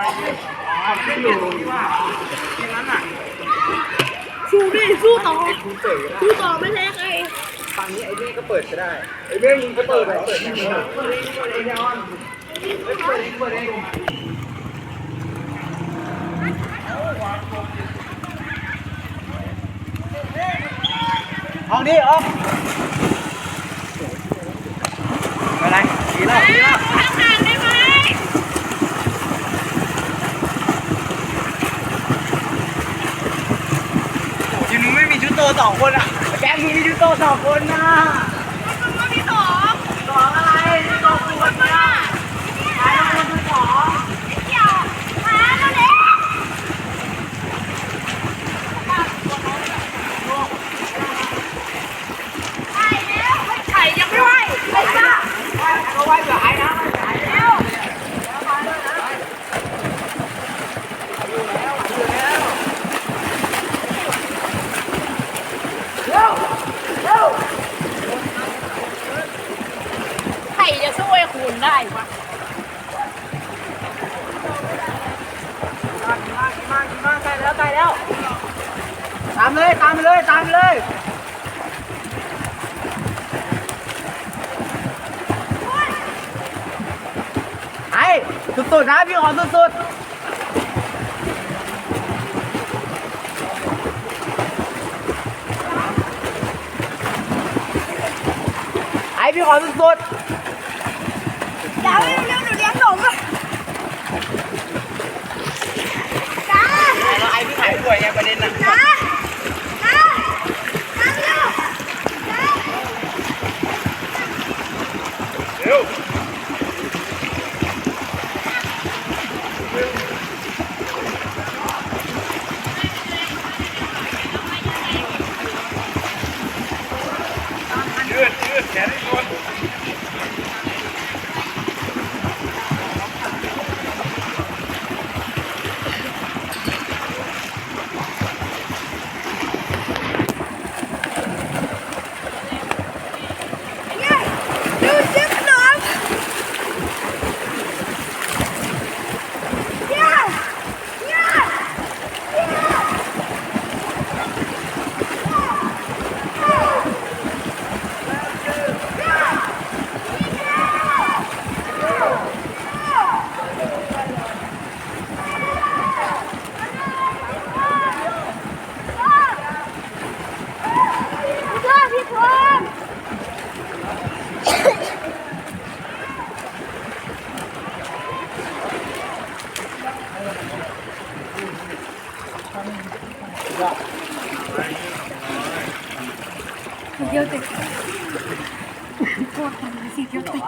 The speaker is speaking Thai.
ไม่อยู่ที่ว่าที่นั้นอะสู้ดิสู้ต่อคุณเต๋อสู้ต่อไม่แพ้ใครฝั่งนี้ไอ้นี่ก็เปิดก็ได้ไอ้เบ้มึงก็เปิดไปเปิดเองเปิดเองเปิดเองเปิดเองเปิดเองออกดิออกอะไรดีแล้วดีแล้ว ทางห่างได้ไหม ทีมมึงไม่มีชุด โตสองคนอะแกมึงมีชุดโตสองคนนะมันก็ที่สองสองอะไรชุดโตคนนะใครเป็นคนที่สอง ไม่เกี่ยวมาแล้วเร็วไข่แล้วไข่ยังไม่ไหวไข่จ้า เขาไว้กับไอ้นะ เร็ว ไข่จะช่วยคุณ ได้ปะมามามามาใกล้แล้วใกล้แล้ว ตามเลยตามไปเลยตามไปเลยไอ้สุดๆนะพี่ขอสุดๆไอ้พี่ขอสุดเ Idiotic. Idiotic.